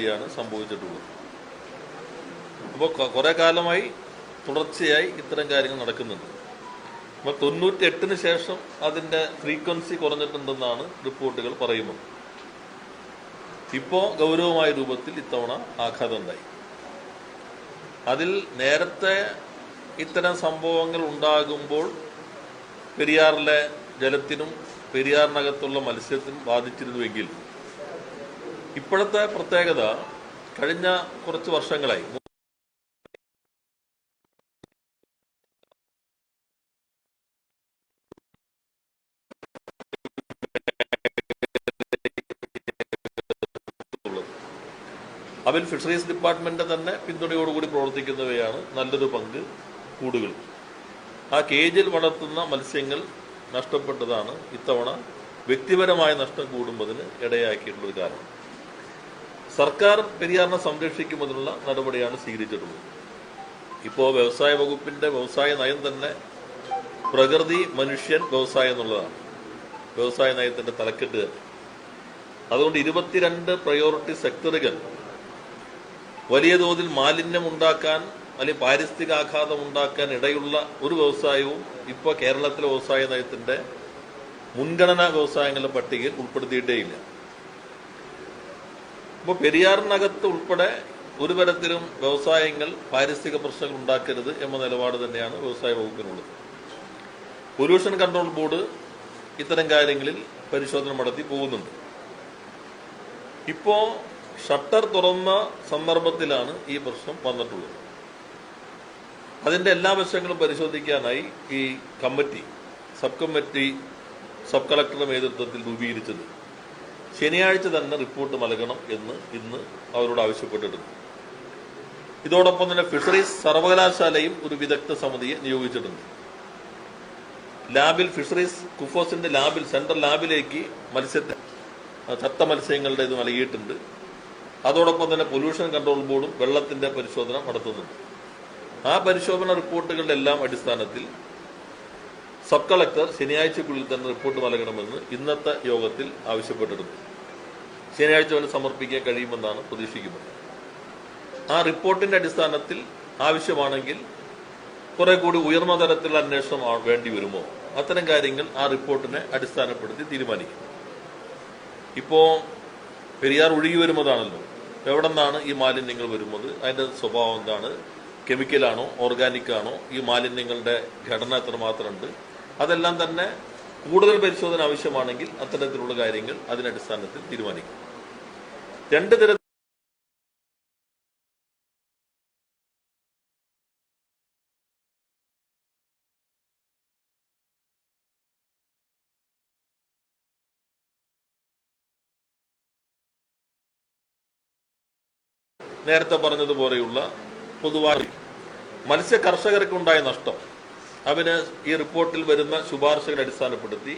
സ്ഥിതിയാണ് സംഭവിച്ചിട്ടുള്ളത്. അപ്പോൾ കുറേ കാലമായി തുടർച്ചയായി ഇത്തരം കാര്യങ്ങൾ നടക്കുന്നുണ്ട്. അപ്പോൾ തൊണ്ണൂറ്റി എട്ടിന് ശേഷം അതിന്റെ ഫ്രീക്വൻസി കുറഞ്ഞിട്ടുണ്ടെന്നാണ് റിപ്പോർട്ടുകൾ പറയുന്നത്. ഇപ്പോൾ ഗൗരവമായ രൂപത്തിൽ ഇത്തവണ ആഘാതം ഉണ്ടായി. അതിൽ നേരത്തെ ഇത്തരം സംഭവങ്ങൾ ഉണ്ടാകുമ്പോൾ പെരിയാറിലെ ജലത്തിനും പെരിയാറിനകത്തുള്ള മത്സ്യത്തിനും ബാധിച്ചിരുന്നുവെങ്കിൽ ഇപ്പോഴത്തെ പ്രത്യേകത കഴിഞ്ഞ കുറച്ച് വർഷങ്ങളായി. അവൻ ഫിഷറീസ് ഡിപ്പാർട്ട്മെന്റ് തന്നെ പിന്തുണയോടുകൂടി പ്രവർത്തിക്കുന്നവയാണ് നല്ലൊരു പങ്ക് കൂടുകൾ. ആ കേജിൽ വളർത്തുന്ന മത്സ്യങ്ങൾ നഷ്ടപ്പെട്ടതാണ് ഇത്തവണ വ്യക്തിപരമായ നഷ്ടം കൂടുന്നതിന് ഇടയാക്കിയിട്ടുള്ളൊരു കാരണം. സർക്കാർ പെരിയാറിനെ സംരക്ഷിക്കുമെന്നുള്ള നടപടിയാണ് സ്വീകരിച്ചിട്ടുള്ളത്. ഇപ്പോൾ വ്യവസായ വകുപ്പിന്റെ വ്യവസായ നയം തന്നെ പ്രകൃതി മനുഷ്യൻ വ്യവസായം എന്നുള്ളതാണ്. വ്യവസായ നയത്തിന്റെ തലക്കെട്ട് അതുകൊണ്ട് ഇരുപത്തിരണ്ട് പ്രയോറിറ്റി സെക്ടറുകൾ വലിയ തോതിൽ മാലിന്യം ഉണ്ടാക്കാൻ അല്ലെങ്കിൽ പാരിസ്ഥിതിക ആഘാതം ഉണ്ടാക്കാൻ ഇടയുള്ള ഒരു വ്യവസായവും ഇപ്പോൾ കേരളത്തിലെ വ്യവസായ നയത്തിന്റെ മുൻഗണനാ വ്യവസായങ്ങളുടെ പട്ടികയിൽ ഉൾപ്പെടുത്തിയിട്ടേയില്ല. ഇപ്പോൾ പെരിയാറിനകത്ത് ഉൾപ്പെടെ ഒരു തരത്തിലും വ്യവസായങ്ങൾ പാരിസ്ഥിതിക പ്രശ്നങ്ങൾ ഉണ്ടാക്കരുത് എന്ന നിലപാട് തന്നെയാണ് വ്യവസായ വകുപ്പിനുള്ളത്. പൊല്യൂഷൻ കൺട്രോൾ ബോർഡ് ഇത്തരം കാര്യങ്ങളിൽ പരിശോധന നടത്തി പോകുന്നുണ്ട്. ഇപ്പോ ഷട്ടർ തുറന്ന സന്ദർഭത്തിലാണ് ഈ പ്രശ്നം വന്നിട്ടുള്ളത്. അതിന്റെ എല്ലാ വശങ്ങളും പരിശോധിക്കാനായി ഈ കമ്മിറ്റി സബ് കമ്മിറ്റി സബ് കളക്ടറുടെ നേതൃത്വത്തിൽ രൂപീകരിച്ചത്. ശനിയാഴ്ച തന്നെ റിപ്പോർട്ട് നൽകണം എന്ന് ഇന്ന് അവരോട് ആവശ്യപ്പെട്ടിട്ടുണ്ട്. ഇതോടൊപ്പം തന്നെ ഫിഷറീസ് സർവകലാശാലയും ഒരു വിദഗ്ധ സമിതിയെ നിയോഗിച്ചിട്ടുണ്ട്. ലാബിൽ ഫിഷറീസ് കുഫോസിന്റെ ലാബിൽ സെൻട്രൽ ലാബിലേക്ക് മത്സ്യത്തെ ചത്ത മത്സ്യങ്ങളുടെ ഇത് നൽകിയിട്ടുണ്ട്. അതോടൊപ്പം തന്നെ പൊല്യൂഷൻ കൺട്രോൾ ബോർഡും വെള്ളത്തിന്റെ പരിശോധന നടത്തുന്നുണ്ട്. ആ പരിശോധന റിപ്പോർട്ടുകളുടെ എല്ലാം അടിസ്ഥാനത്തിൽ സബ് കളക്ടർ ശനിയാഴ്ചക്കുള്ളിൽ തന്നെ റിപ്പോർട്ട് നൽകണമെന്ന് ഇന്നത്തെ യോഗത്തിൽ ആവശ്യപ്പെട്ടിട്ടുണ്ട് ശനിയാഴ്ച വരെ സമർപ്പിക്കാൻ കഴിയുമെന്നാണ് പ്രതീക്ഷിക്കുന്നത്. ആ റിപ്പോർട്ടിന്റെ അടിസ്ഥാനത്തിൽ ആവശ്യമാണെങ്കിൽ കുറെ കൂടി ഉയർന്ന തലത്തിലുള്ള അന്വേഷണം വേണ്ടി വരുമോ? അത്തരം കാര്യങ്ങൾ ആ റിപ്പോർട്ടിനെ അടിസ്ഥാനപ്പെടുത്തി തീരുമാനിക്കും. ഇപ്പോ പെരിയാർ ഒഴുകി വരുന്നതാണല്ലോ. എവിടെ നിന്നാണ് ഈ മാലിന്യങ്ങൾ വരുന്നത്? അതിന്റെ സ്വഭാവം എന്താണ്? കെമിക്കലാണോ? ഓർഗാനിക് ആണോ? ഈ മാലിന്യങ്ങളുടെ ഘടന എത്രമാത്രമുണ്ട്? അതെല്ലാം തന്നെ കൂടുതൽ പരിശോധന ആവശ്യമാണെങ്കിൽ അത്തരത്തിലുള്ള കാര്യങ്ങൾ അതിനടിസ്ഥാനത്തിൽ തീരുമാനിക്കും. രണ്ട് തര നേരത്തെ പറഞ്ഞതുപോലെയുള്ള പൊതുവായി മത്സ്യ കർഷകർക്കുണ്ടായ നഷ്ടം. അവന് ഈ റിപ്പോർട്ടിൽ വരുന്ന ശുപാർശകളെ അടിസ്ഥാനപ്പെടുത്തി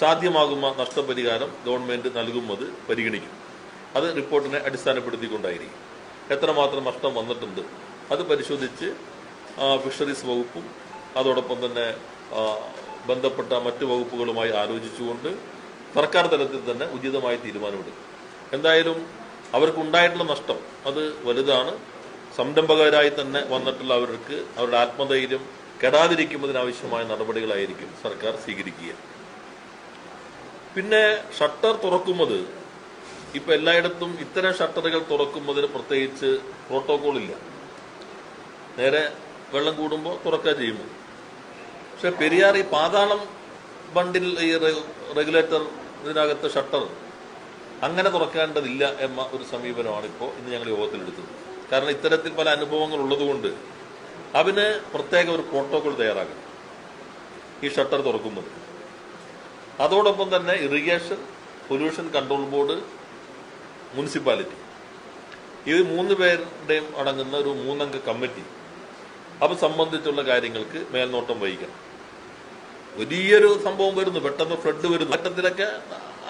സാധ്യമാകുന്ന നഷ്ടപരിഹാരം ഗവൺമെന്റ് നൽകുന്നത് പരിഗണിക്കും. അത് റിപ്പോർട്ടിനെ അടിസ്ഥാനപ്പെടുത്തിക്കൊണ്ടായിരിക്കും. എത്രമാത്രം നഷ്ടം വന്നിട്ടുണ്ട് അത് പരിശോധിച്ച് ഫിഷറീസ് വകുപ്പും അതോടൊപ്പം തന്നെ ബന്ധപ്പെട്ട മറ്റു വകുപ്പുകളുമായി ആലോചിച്ചുകൊണ്ട് സർക്കാർ തലത്തിൽ തന്നെ ഉചിതമായ തീരുമാനമെടുക്കും. എന്തായാലും അവർക്കുണ്ടായിട്ടുള്ള നഷ്ടം അത് വലുതാണ്. സംരംഭകരായി തന്നെ വന്നിട്ടുള്ള അവർക്ക് അവരുടെ ആത്മധൈര്യം കെടാതിരിക്കുന്നതിനാവശ്യമായ നടപടികളായിരിക്കും സർക്കാർ സ്വീകരിക്കുക. പിന്നെ ഷട്ടർ തുറക്കുന്നത് ഇപ്പൊ എല്ലായിടത്തും ഇത്തരം ഷട്ടറുകൾ തുറക്കുന്നതിന് പ്രത്യേകിച്ച് പ്രോട്ടോകോൾ ഇല്ല നേരെ വെള്ളം കൂടുമ്പോൾ തുറക്കുക ചെയ്യുന്നു. പക്ഷെ പെരിയാർ ഈ പാതാളം ബണ്ടിൽ ഈ റെഗുലേറ്റർ ഇതിനകത്ത് ഷട്ടർ അങ്ങനെ തുറക്കേണ്ടതില്ല എന്ന ഒരു സമീപനമാണ് ഇപ്പോൾ ഇന്ന് ഞങ്ങൾ യോഗത്തിലെടുത്തത്. കാരണം ഇത്തരത്തിൽ പല അനുഭവങ്ങൾ ഉള്ളതുകൊണ്ട് അവന് പ്രത്യേക ഒരു പ്രോട്ടോകോൾ തയ്യാറാക്കണം. ഈ ഷട്ടർ തുറക്കുമ്പോൾ അതോടൊപ്പം തന്നെ irrigation pollution control board municipality ഈ മൂന്ന് പേരുടെയും അടങ്ങുന്ന ഒരു മൂന്നംഗ കമ്മിറ്റി അത് സംബന്ധിച്ചുള്ള കാര്യങ്ങൾക്ക് മേൽനോട്ടം വഹിക്കണം. വലിയൊരു സംഭവം വരുന്നു. പെട്ടെന്ന് ഫ്ലഡ് വരുന്നു. ഘട്ടത്തിലൊക്കെ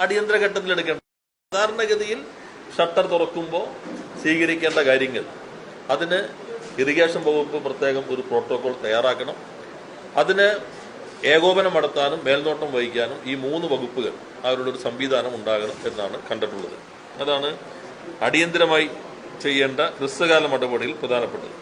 അടിയന്തര ഘട്ടത്തിൽ എടുക്കണം സാധാരണഗതിയിൽ ഷട്ടർ തുറക്കുമ്പോൾ സ്വീകരിക്കേണ്ട കാര്യങ്ങൾ. അതിന് ഇറിഗേഷൻ വകുപ്പ് പ്രത്യേകം ഒരു പ്രോട്ടോകോൾ തയ്യാറാക്കണം. അതിന് ഏകോപനം നടത്താനും മേൽനോട്ടം വഹിക്കാനും ഈ മൂന്ന് വകുപ്പുകൾ അവരുടെ ഒരു സംവിധാനം ഉണ്ടാകണം എന്നാണ് കണ്ടിട്ടുള്ളത്. അതാണ് അടിയന്തരമായി ചെയ്യേണ്ട ഹ്രസ്വകാല നടപടിയിൽ പ്രധാനപ്പെട്ടത്.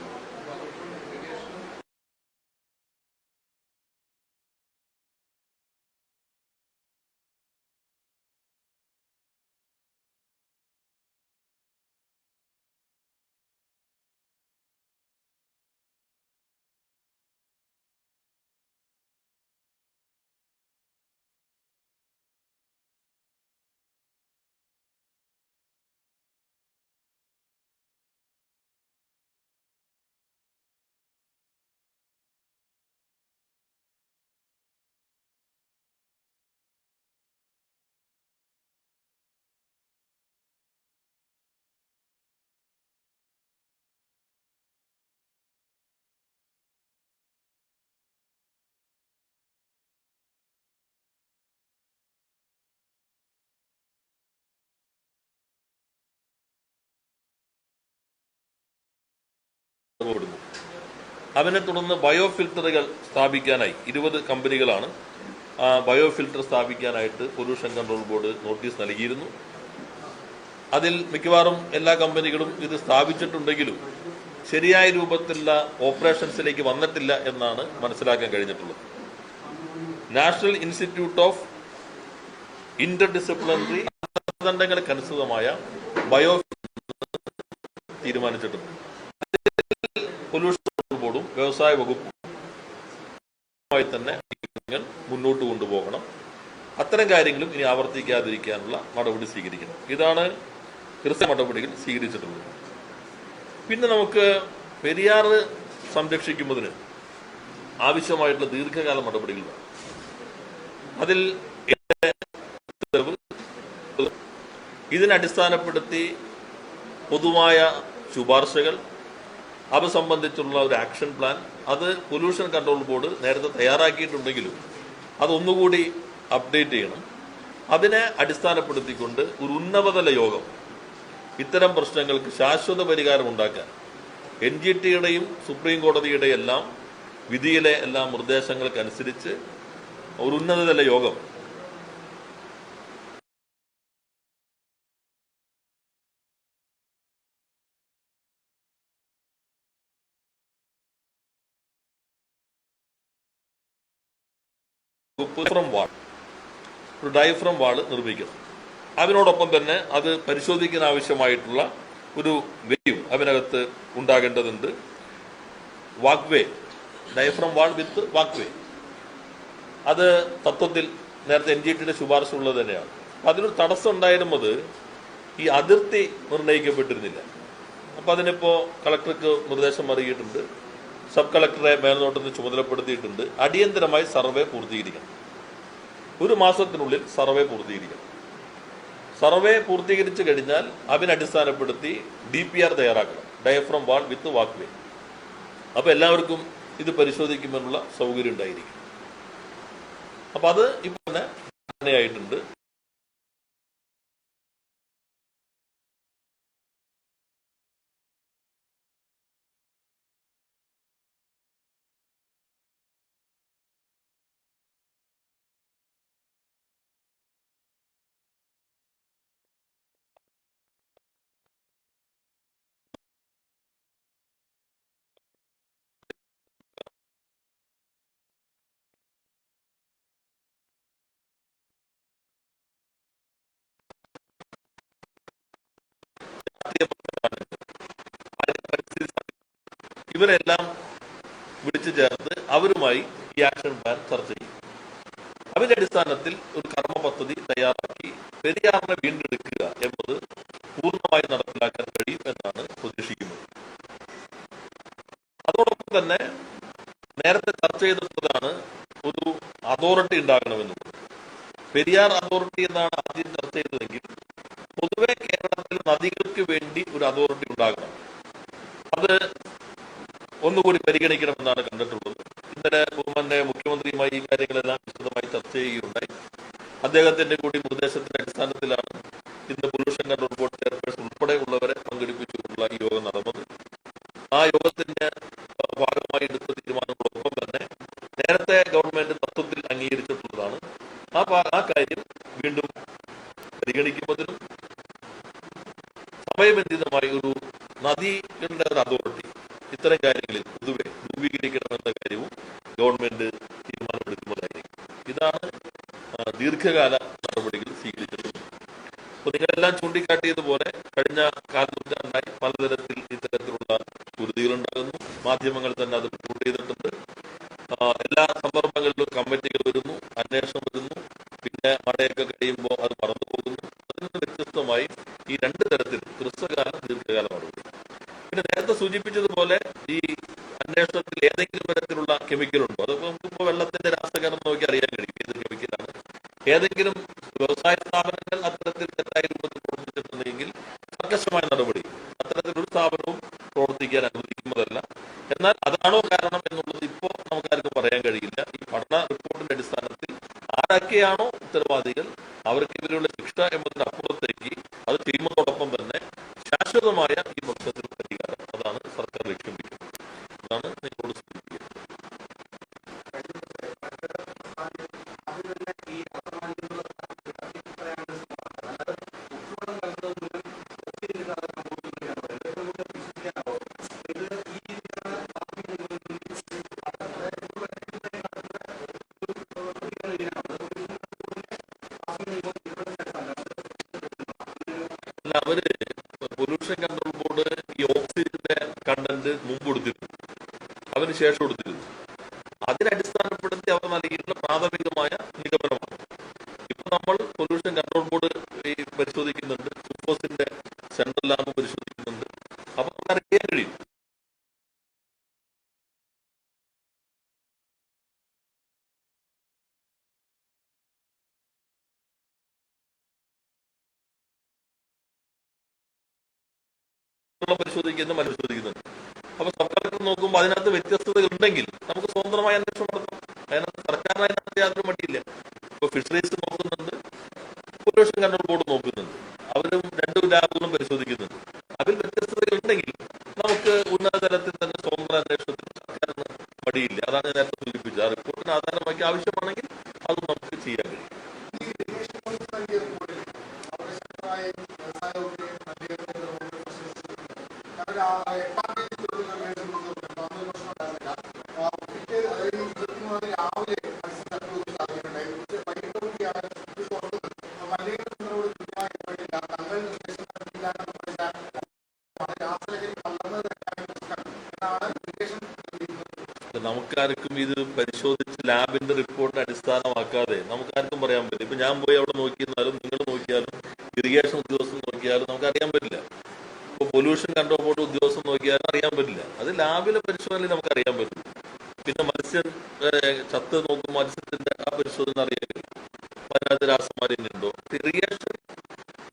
കൊടുക്കുന്നു അതിനെ തുടർന്ന് ബയോ ഫിൽറ്ററുകൾ സ്ഥാപിക്കാനായി ഇരുപത് കമ്പനികളാണ് ബയോ ഫിൽറ്റർ സ്ഥാപിക്കാനായിട്ട് പൊല്യൂഷൻ കൺട്രോൾ ബോർഡ് നോട്ടീസ് നൽകിയിരുന്നു. അതിൽ മിക്കവാറും എല്ലാ കമ്പനികളും ഇത് സ്ഥാപിച്ചിട്ടുണ്ടെങ്കിലും ശരിയായ രൂപത്തിലുള്ള ഓപ്പറേഷൻസിലേക്ക് വന്നിട്ടില്ല എന്നാണ് മനസ്സിലാക്കാൻ കഴിഞ്ഞിട്ടുള്ളത്. National institute of interdisciplinary മാനദണ്ഡങ്ങൾക്കനുസൃതമായ ബയോ തീരുമാനിച്ചിട്ടുണ്ട്. പൊല്യൂഷൻ ബോർഡും വ്യവസായ വകുപ്പും മായി തന്നെ മുന്നോട്ട് കൊണ്ടുപോകണം. അത്തരം കാര്യങ്ങളും ഇനി ആവർത്തിക്കാതിരിക്കാനുള്ള നടപടി സ്വീകരിക്കണം. ഇതാണ് കൃത്യ നടപടികൾ സ്വീകരിച്ചിട്ടുള്ളത്. പിന്നെ നമുക്ക് പെരിയാർ സംരക്ഷിക്കുന്നതിന് ആവശ്യമായിട്ടുള്ള ദീർഘകാല നടപടികൾ അതിൽ ഇതിനടിസ്ഥാനപ്പെടുത്തി പൊതുവായ ശുപാർശകൾ അവ സംബന്ധിച്ചുള്ള ഒരു ആക്ഷൻ പ്ലാൻ അത് പൊല്യൂഷൻ കൺട്രോൾ ബോർഡ് നേരത്തെ തയ്യാറാക്കിയിട്ടുണ്ടെങ്കിലും അതൊന്നുകൂടി അപ്ഡേറ്റ് ചെയ്യണം. അതിനെ അടിസ്ഥാനപ്പെടുത്തിക്കൊണ്ട് ഒരു ഉന്നതതല യോഗം ഇത്തരം പ്രശ്നങ്ങൾക്ക് ശാശ്വത പരിഹാരം ഉണ്ടാക്കാൻ എൻ ജി ടിയുടെയും സുപ്രീം കോടതിയുടെയും എല്ലാം വിധിയിലെ എല്ലാ നിർദ്ദേശങ്ങൾക്കനുസരിച്ച് ഒരു ഉന്നതതല യോഗം വാൾ. ഒരു ഡയഫ്രം വാൾ നിർമ്മിക്കണം അതിനോടൊപ്പം തന്നെ അത് പരിശോധിക്കാൻ ആവശ്യമായിട്ടുള്ള ഒരു വേയും അതിനകത്ത് ഉണ്ടാകേണ്ടതുണ്ട്. Walkway diaphragm wall with walkway അത് തത്വത്തിൽ നേരത്തെ എൻ ജി ടിയുടെ ശുപാർശ ഉള്ളത് തന്നെയാണ്. അപ്പം അതിനൊരു തടസ്സം ഉണ്ടായിരുന്നത് ഈ അതിർത്തി നിർണയിക്കപ്പെട്ടിരുന്നില്ല. അപ്പം അതിനിപ്പോൾ കളക്ടർക്ക് നിർദ്ദേശം അറിയിട്ടുണ്ട് സബ് കളക്ടറെ മേൽനോട്ടത്തിന് ചുമതലപ്പെടുത്തിയിട്ടുണ്ട്. അടിയന്തരമായി സർവേ പൂർത്തീകരിക്കണം. ഒരു മാസത്തിനുള്ളിൽ സർവേ പൂർത്തീകരിക്കണം സർവേ പൂർത്തീകരിച്ചു കഴിഞ്ഞാൽ അതിനടിസ്ഥാനപ്പെടുത്തി ഡി പി ആർ തയ്യാറാക്കണം. Diaphragm wall with walkway അപ്പോൾ എല്ലാവർക്കും ഇത് പരിശോധിക്കുമെന്നുള്ള സൗകര്യം ഉണ്ടായിരിക്കും. അപ്പൊ അത് ഇപ്പൊ തന്നെ ധാരണയായിട്ടുണ്ട് ഇവരെല്ലാം വിളിച്ചു ചേർത്ത് അവരുമായി ഈ ആക്ഷൻ പ്ലാൻ ചർച്ച ചെയ്യും. അതിന്റെ അടിസ്ഥാനത്തിൽ ഒരു കർമ്മ പദ്ധതി തയ്യാറാക്കി പെരിയാറിനെ വീണ്ടെടുക്കുക എന്നത് പൂർണമായി നടപ്പിലാക്കാൻ കഴിയും എന്നാണ് പ്രതീക്ഷിക്കുന്നത്. അതോടൊപ്പം തന്നെ നേരത്തെ ചർച്ച ചെയ്തിട്ടുള്ളതാണ് ഒരു അതോറിറ്റി ഉണ്ടാകണമെന്നുള്ളത് പെരിയാർ അതോറിറ്റി എന്നാണ് ആദ്യം ചർച്ച ചെയ്തതെങ്കിൽ പൊതുവെ കേരളത്തിൽ നദികൾക്ക് വേണ്ടി ഒരു അതോറിറ്റി ഉണ്ടാകണം. അത് கிடைக்கிறவன் தான் കഴിയുമ്പോൾ അത് മറന്നു പോകുന്നു. അതിൽ നിന്ന് വ്യത്യസ്തമായി ഈ രണ്ട് തരത്തിൽ ഹ്രസ്വകാല ദീർഘകാലമാണ് പിന്നെ നേരത്തെ സൂചിപ്പിച്ചതുപോലെ ഈ അന്വേഷണത്തിൽ ഏതെങ്കിലും തരത്തിലുള്ള കെമിക്കൽ ഉണ്ടോ? അതൊക്കെ നമുക്കിപ്പോ വെള്ളത്തിന്റെ രാസകരണം നോക്കി അറിയാൻ കഴിയും. ഏത് കെമിക്കലാണ് ഏതെങ്കിലും വ്യവസായ സ്ഥാപനങ്ങൾ അത്തരത്തിൽ അവർ പൊല്യൂഷൻ കൺട്രോൾ ബോർഡ് ഈ ഓക്സിജന്റെ കണ്ടന്റ് മുമ്പ് കൊടുത്തിരുന്നു. അതിന് ശേഷം കൊടുത്തിരുന്നു അതിനടിസ്ഥാനപ്പെടുത്തി അവർ നൽകിയിട്ടുള്ള പ്രാഥമികമായ നിഗമനമാണ് ഇപ്പൊ നമ്മൾ പൊല്യൂഷൻ കൺട്രോൾ ബോർഡ് ഈ പരിശോധിക്കുന്നുണ്ട് സുഫോസിന്റെ സെൻട്രൽ ലാബ് പരിശോധിക്കുന്നുണ്ട് അപ്പൊ നമുക്ക് അറിയാൻ കഴിയും വെള്ളം പരിശോധിക്കുന്ന മല പരിശോധിക്കുന്നുണ്ട് അപ്പൊ സർക്കാർ നോക്കുമ്പോൾ അതിനകത്ത് വ്യത്യസ്തതകൾ ഉണ്ടെങ്കിൽ നമുക്ക് സ്വതന്ത്രമായ അന്വേഷണം നടത്താം. അതിനകത്ത് സർക്കാരിന് അതിനകത്ത് യാതൊരു മടിയില്ല ഇപ്പൊ ഫിഷറീസ് നോക്കുന്നുണ്ട് പൊല്യൂഷൻ കൺട്രോൾ ബോർഡ് നോക്കുന്നുണ്ട് അവരും രണ്ടു ലാബുകളും പരിശോധിക്കുന്നുണ്ട്. അതിൽ വ്യത്യസ്തതകൾ ഉണ്ടെങ്കിൽ നമുക്ക് ഉന്നത തലത്തിൽ തന്നെ സ്വതന്ത്ര അന്വേഷണത്തിന് സർക്കാരിന് മടിയില്ല. അതാണ് ഞാൻ നേരത്തെ സൂചിപ്പിച്ചത്. ആ റിപ്പോർട്ടിന് ആധാരമാക്കി ആവശ്യമാണെങ്കിൽ നമുക്കാർക്കും ഇത് പരിശോധിച്ച് ലാബിന്റെ റിപ്പോർട്ട് അടിസ്ഥാനമാക്കാതെ നമുക്കാർക്കും പറയാൻ പറ്റില്ല ഇപ്പൊ ഞാൻ പോയി അവിടെ നോക്കിയിരുന്നാലും നിങ്ങൾ നോക്കിയാലും ഇറിഗേഷൻ ഉദ്യോഗസ്ഥൻ നോക്കിയാലും നമുക്ക് അറിയാൻ പറ്റില്ല ഇപ്പൊ പൊല്യൂഷൻ കൺട്രോൾ ബോർഡ് ഉദ്യോഗസ്ഥൻ നോക്കിയാലും അറിയാൻ പറ്റില്ല അത് ലാബിലെ പരിശോധനയിൽ നമുക്ക് അറിയാൻ പറ്റും പിന്നെ മത്സ്യം ഏഹ്, ചത്ത് നോക്കുമ്പോൾ മത്സ്യത്തിന്റെ ആ പരിശോധന അറിയാൻ കഴിയും അപ്പൊ അതിനകത്ത് രാസമാലിന്യം ഉണ്ടോ ഇറിഗേഷൻ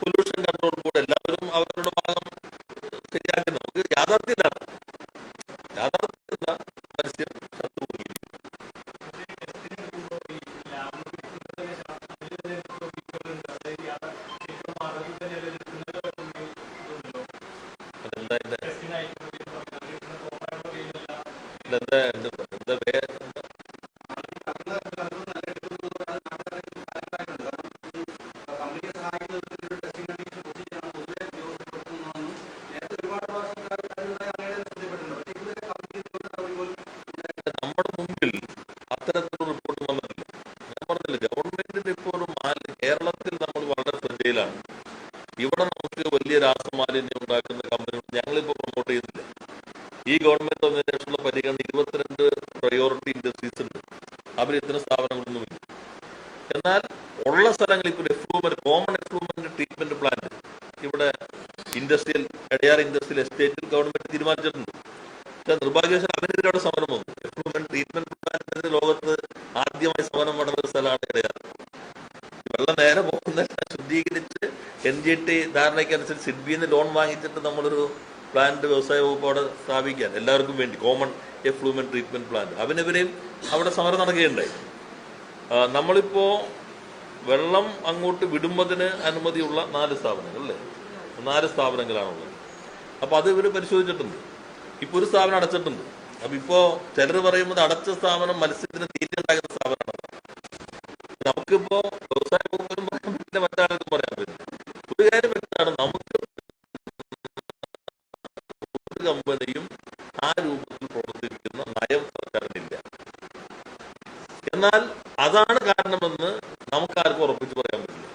പൊല്യൂഷൻ കൺട്രോൾ ബോർഡ് എല്ലാവരും അവരുടെ ഇവിടെ നമുക്ക് വലിയ രാസമാലിന്യം ഉണ്ടാക്കുന്ന കമ്പനികൾ ഞങ്ങളിപ്പോ പ്രൊമോട്ട് ചെയ്യുന്നില്ല ഈ ഗവൺമെന്റ് വന്നതിന് ശേഷമുള്ള പരിഗണന ഇരുപത്തിരണ്ട് പ്രയോറിറ്റി ഇൻഡസ്ട്രീസ് ഉണ്ട് അവർ ഇത്തരം സ്ഥാപനങ്ങളൊന്നുമില്ല എന്നാൽ ഉള്ള സ്ഥലങ്ങളിൽ ഇപ്പോൾ effluent common effluent treatment plant ഇവിടെ ഇൻഡസ്ട്രിയൽ എടയാർ ഇൻഡസ്ട്രിയൽ എസ്റ്റേറ്റിൽ ഗവൺമെന്റ് തീരുമാനിച്ചിട്ടുണ്ട് പക്ഷേ നിർഭാഗ്യവശാൽ അതിനെതിരെ അവിടെ സമരം വന്നു എഫ്ലൂമെന്റ് ട്രീറ്റ്മെന്റ് പ്ലാന്റിനെതിരെ ലോകത്ത് ആദ്യമായി സമരം നടന്ന ഒരു സ്ഥലമാണ് എടയാർ വെള്ളം നേരെ പോകുന്ന ശുദ്ധീകരിച്ച് എൻ ജി ടി സിഡ്ബിയിൽ നിന്ന് ലോൺ വാങ്ങിച്ചിട്ട് നമ്മളൊരു പ്ലാന്റ് വ്യവസായ വകുപ്പ് അവിടെ സ്ഥാപിക്കാൻ എല്ലാവർക്കും വേണ്ടി. Common effluent treatment plant. അവനെതിരെയും അവിടെ സമരം നടക്കുകയുണ്ടായി. നമ്മളിപ്പോ വെള്ളം അങ്ങോട്ട് വിടുമ്പതിന് അനുമതിയുള്ള നാല് സ്ഥാപനങ്ങൾ അല്ലേ? നാല് സ്ഥാപനങ്ങളാണുള്ളത്. അപ്പൊ അത് ഇവർ പരിശോധിച്ചിട്ടുണ്ട്. ഇപ്പൊ ഒരു സ്ഥാപനം അടച്ചിട്ടുണ്ട്. അപ്പൊ ഇപ്പോ ചിലർ പറയുന്നത് അടച്ച സ്ഥാപനം മത്സ്യത്തിന് തീറ്റ സ്ഥാപനമാണ്. നമുക്കിപ്പോ വ്യവസായ വകുപ്പിനും പറയാൻ മറ്റാൾക്കും പറയാൻ പറ്റില്ല. കാര്യം വ്യക്തമാണ് നമുക്ക് കമ്പനിയും ആ രൂപത്തിൽ പ്രവർത്തിക്കുന്ന നയം സർക്കാരിനില്ല. എന്നാൽ അതാണ് കാരണമെന്ന് നമുക്കാർക്കും ഉറപ്പിച്ച് പറയാൻ പറ്റില്ല.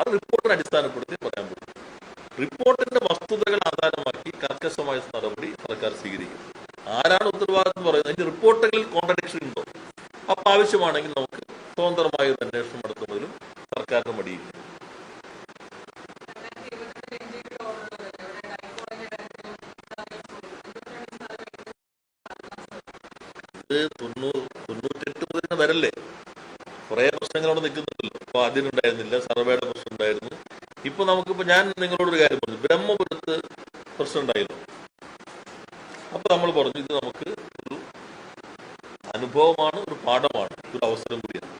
അത് റിപ്പോർട്ടിനെ അടിസ്ഥാനപ്പെടുത്തി പറയാൻ പറ്റും. റിപ്പോർട്ടിന്റെ വസ്തുതകൾ ആധാരമാക്കി കർക്കശമായ നടപടി സർക്കാർ സ്വീകരിക്കും. ആരാണ് ഉത്തരവാദിത്വം പറയുന്നത്? അതിന്റെ റിപ്പോർട്ടുകളിൽ കോൺട്രഡിക്ഷൻ ഉണ്ടോ? അപ്പൊ ആവശ്യമാണെങ്കിൽ നമുക്ക് സ്വതന്ത്രമായ ഒരു അന്വേഷണം നടത്തുന്നതിലും സർക്കാരിന് മടിയില്ല. തൊണ്ണൂറ് തൊണ്ണൂറ്റെട്ട് മുതൽ വരല്ലേ? കുറെ പ്രശ്നങ്ങൾ അവിടെ നിൽക്കുന്നുണ്ടല്ലോ. അപ്പൊ ആദ്യം ഉണ്ടായിരുന്നില്ല സർവേയുടെ പ്രശ്നം ഉണ്ടായിരുന്നു. ഇപ്പൊ നമുക്കിപ്പോ ഞാൻ നിങ്ങളോടൊരു കാര്യം പറഞ്ഞു. ബ്രഹ്മപുരത്ത് പ്രശ്നം ഉണ്ടായിരുന്നു. അപ്പൊ നമ്മൾ പറഞ്ഞു ഇത് നമുക്ക് ഒരു അനുഭവമാണ് ഒരു പാഠമാണ് ഒരു അവസരം കൂടിയാണ്.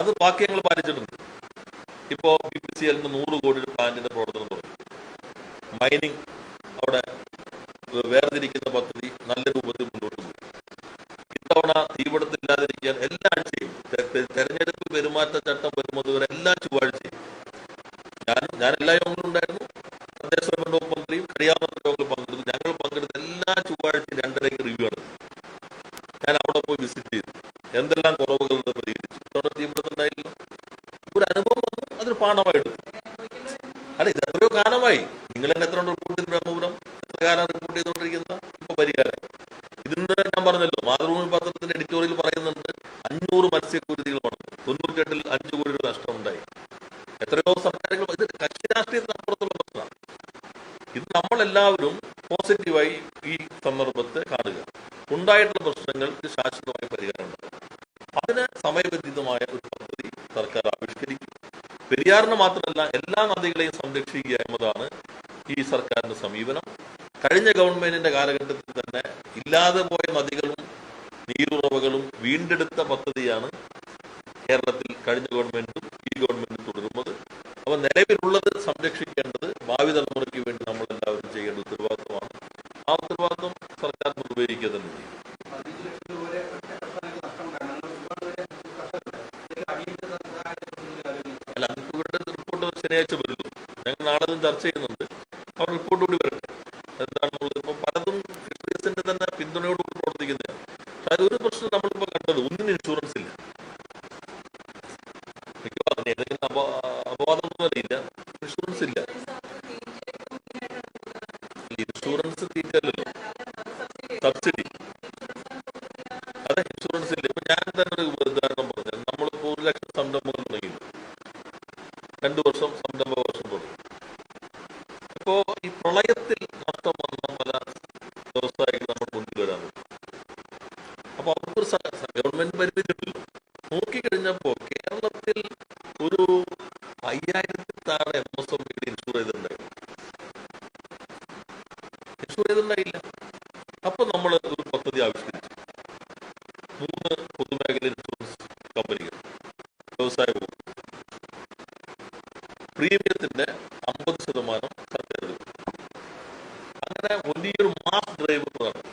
അത് ബാക്കി ഞങ്ങൾ പാലിച്ചിട്ടുണ്ട്. ഇപ്പോ ബി പി സി എല്ലിന് നൂറ് കോടി പ്ലാന്റിന്റെ പ്രവർത്തനം തുടങ്ങി. മൈനിങ് അവിടെ വേർതിരിക്കുന്ന പദ്ധതി നല്ല രൂപത്തിൽ മുന്നോട്ട് പോയി ഇത്തവണ തീപിടുത്തില്ലാതിരിക്കാൻ എല്ലാ ആഴ്ചയും തെ- തെ- തെരഞ്ഞെടുപ്പ് പെരുമാറ്റച്ചട്ടം വരുന്നത് വരെ എല്ലാ ചൊവ്വാഴ്ചയും ഞാൻ ഞാൻ എല്ലാ യോഗങ്ങളും ഉണ്ടായിരുന്നു തദ്ദേശ സ്വയംഭരണ വകുപ്പ് മന്ത്രിയും കഴിയാവുന്ന യോഗങ്ങളിൽ പങ്കെടുത്തു ഞങ്ങൾ പങ്കെടുത്ത എല്ലാ ചൊവ്വാഴ്ചയും രണ്ടരയ്ക്ക് റിവ്യൂ ആണ് ഞാൻ അവിടെ പോയി വിസിറ്റ് ചെയ്തു എന്തെല്ലാം കുറവുകളുണ്ട് പരിഹരിച്ചു ഇത്തവണ തീപിടുത്തുണ്ടായില്ല ഒരു അനുഭവം വന്നു അതൊരു പാഠമായിട്ട് അല്ല ഇത് എത്രയോ കാലമായി നിങ്ങൾ തന്നെ എത്ര റിപ്പോർട്ട് ചെയ്ത് ബ്രഹ്മപുരം എത്ര കാലം റിപ്പോർട്ട് ചെയ്തുകൊണ്ടിരിക്കുന്ന ഇപ്പൊ പരിഹാരം ഇതിന്ന് ഞാൻ പറഞ്ഞല്ലോ മാതൃഭൂമി പത്രത്തിന്റെ എഡിറ്റോറിയൽ പറയുന്നുണ്ട് അഞ്ഞൂറ് മത്സ്യക്കുരുതികളുമാണ് തൊണ്ണൂറ്റെട്ടിൽ അഞ്ചു കോടി രൂപ നഷ്ടമുണ്ടായി എത്രയോ സർക്കാരുകൾ ഇത് കക്ഷി രാഷ്ട്രീയത്തിന് അപ്പുറത്തുള്ള പ്രശ്നമാണ്. ഇത് നമ്മളെല്ലാവരും പോസിറ്റീവായി ഈ സന്ദർഭത്തെ കാണുക. ഉണ്ടായിട്ടുള്ള പ്രശ്നങ്ങൾക്ക് ശാശ്വതമായ പരിഹാരം അതിന് സമയബന്ധിതമായ ഒരു പദ്ധതി സർക്കാർ ആവിഷ്കരിക്കും. പെരിയാറിന് മാത്രമല്ല എല്ലാ നദികളെയും സംരക്ഷിക്കുക എന്നതാണ് ഈ സർക്കാരിന്റെ സമീപനം. കഴിഞ്ഞ ഗവൺമെന്റിന്റെ കാലഘട്ടത്തിൽ തന്നെ ഇല്ലാതെ പോയ നദികളും നീരുറവകളും വീണ്ടെടുത്ത പദ്ധതിയാണ് കേരളത്തിൽ കഴിഞ്ഞ ഗവൺമെന്റും ഈ ഗവൺമെന്റും തുടരുന്നത് അപ്പൊ നിലവിലുള്ളത് സംരക്ഷിക്കേണ്ടത് ഭാവി തലമുറയ്ക്ക് വേണ്ടി നമ്മൾ എല്ലാവരും ചെയ്യേണ്ട ഉത്തരവാദിത്വമാണ് ആ ഉത്തരവാദിത്വം സർക്കാർ നിർവഹിക്കുക തന്നെ ചെയ്യും പതിനഞ്ച് ലക്ഷം രൂപ വരെ കർഷകർക്ക് നഷ്ടമുണ്ടായിരുന്നു അങ്ങനെ ഒരുപാട് പേരെ കർഷകരുണ്ട് ഇതിൽ അടിയന്തര സഹായത്തിനുള്ള ആലോചിക്കുന്നു അല്ല നമുക്ക് ഇവരുടെ ശനിയാഴ്ച വരുന്നു. ഞങ്ങൾ നാളെ ചർച്ച ചെയ്യുന്നുണ്ട് അവർ റിപ്പോർട്ട് കൂടി വരട്ടെ എന്താണെന്നുള്ളത് ഇപ്പൊ പലതും ഫിഷറീസിന്റെ തന്നെ പിന്തുണയോടുകൂടി പ്രവർത്തിക്കുന്നതാണ് പക്ഷെ അതൊരു പ്രശ്നം നമ്മളിപ്പോ കണ്ടത് ഒന്നിനും ഇൻഷുറൻസ് ഇല്ല മിക്കവാറും ഏതെങ്കിലും അപ അപവാദമൊന്നും അറിയില്ല ഇൻഷുറൻസ് ഇല്ല ഇൻഷുറൻസ് തീറ്റല്ലോ സബ്സിഡി അതെ ഇൻഷുറൻസ് ഇല്ല ഇപ്പൊ ഞാൻ തന്നെ ഒരു ഉദാഹരണം പറഞ്ഞു നമ്മളിപ്പോ ഒരു ലക്ഷം സംരംഭങ്ങൾ തുടങ്ങി രണ്ടു വർഷം സംരംഭ വർഷം തുടങ്ങി ഇപ്പോ ഈ പ്രളയത്തിൽ നഷ്ടം വന്ന പല വ്യവസായികൾ നമ്മൾ മുന്നിൽ വരാൻ അപ്പൊ അവർക്കൊരു പരിമിതി നോക്കി നോക്കിക്കഴിഞ്ഞപ്പോ കേരളത്തിൽ ഒരു അയ്യായിരത്തി താഴെ എം എസ് എം ഇൻഷൂർ ചെയ്തിട്ടുണ്ടായിരുന്നു ഇൻഷൂർ ചെയ്തിട്ടുണ്ടായില്ല അപ്പൊ നമ്മൾ ഒരു പദ്ധതി ആവിഷ്കരിച്ചു മൂന്ന് പൊതുമേഖല ഇൻഷുറൻസ് കമ്പനികൾ വ്യവസായ വകുപ്പ് പ്രീമിയത്തിന്റെ അമ്പത് ശതമാനം സർക്കാർ എടുക്കും അങ്ങനെ വലിയൊരു മാസ് ഡ്രൈവ് നടന്നു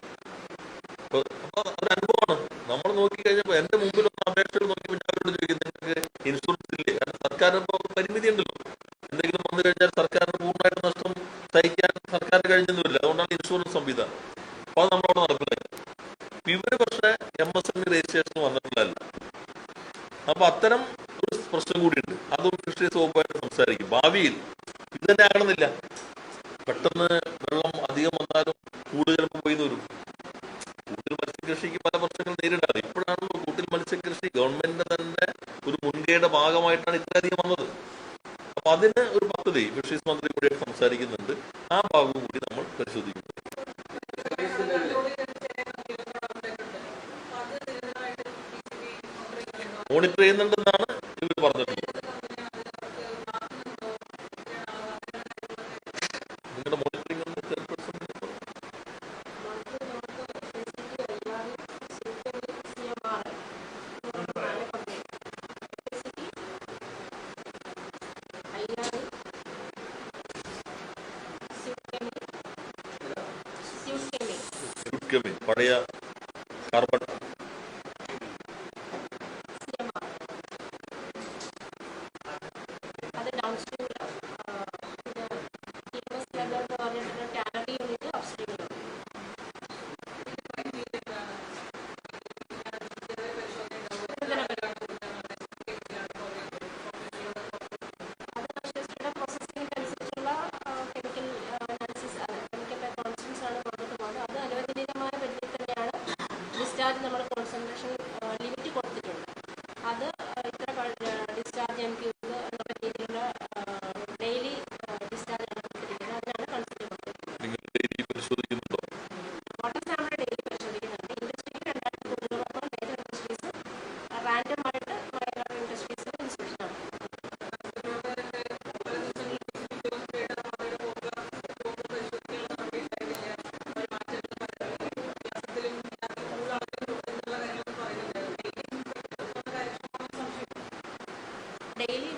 അപ്പൊ അപ്പൊ ഒരു അനുഭവമാണ് നമ്മൾ നോക്കിക്കഴിഞ്ഞപ്പോ എന്റെ മുമ്പിൽ വന്ന അപേക്ഷകൾ നോക്കിയപ്പോൾ ഞാൻ അവരോട് ചോദിക്കും നിങ്ങൾക്ക് ഇൻഷുറൻസ് ഇല്ലേ കാരണം സർക്കാരിന് ഇപ്പൊ പരിമിതി ഉണ്ടല്ലോ എന്തെങ്കിലും വന്നു കഴിഞ്ഞാൽ സർക്കാരിന് പൂർണമായിട്ട് നഷ്ടം സഹിക്കാൻ സർക്കാരിന് കഴിഞ്ഞൊന്നുമില്ല അതുകൊണ്ടാണ് ഇൻഷുറൻസ് സംവിധാനം. അപ്പൊ അത് നമ്മളവിടെ അപ്പൊ ഇവർ പക്ഷേ M S M E registration വന്നിട്ടുള്ളതല്ല അപ്പൊ അത്തരം ഒരു പ്രശ്നം കൂടിയുണ്ട്. അതും ഫിഷറീസ് വകുപ്പായിട്ട് സംസാരിക്കും. ഭാവിയിൽ ഇത് തന്നെ ആകണമെന്നില്ല. പെട്ടെന്ന് വെള്ളം അധികം വന്നാലും കൂടുതൽ പോയി വരും കൂട്ടിൽ മത്സ്യകൃഷിക്ക് പല പ്രശ്നങ്ങൾ നേരിടാറ് ഇപ്പോഴാണല്ലോ കൂട്ടിൽ മത്സ്യകൃഷി ഗവൺമെന്റിന്റെ തന്നെ ഒരു മുൻകൈയുടെ ഭാഗമായിട്ടാണ് ഇത്രയധികം വന്നത്. അപ്പൊ അതിന് ഒരു പദ്ധതി ഫിഷറീസ് മന്ത്രി കൂടി സംസാരിക്കുന്നുണ്ട്. ആ ഭാഗവും കൂടി നമ്മൾ പരിശോധിക്കുന്നു മോണിറ്റർ ചെയ്യുന്നുണ്ടെന്നാണ് ഇവർ പറഞ്ഞിട്ടുള്ളത്. നിങ്ങളുടെ പഴയ കാർബൺ daily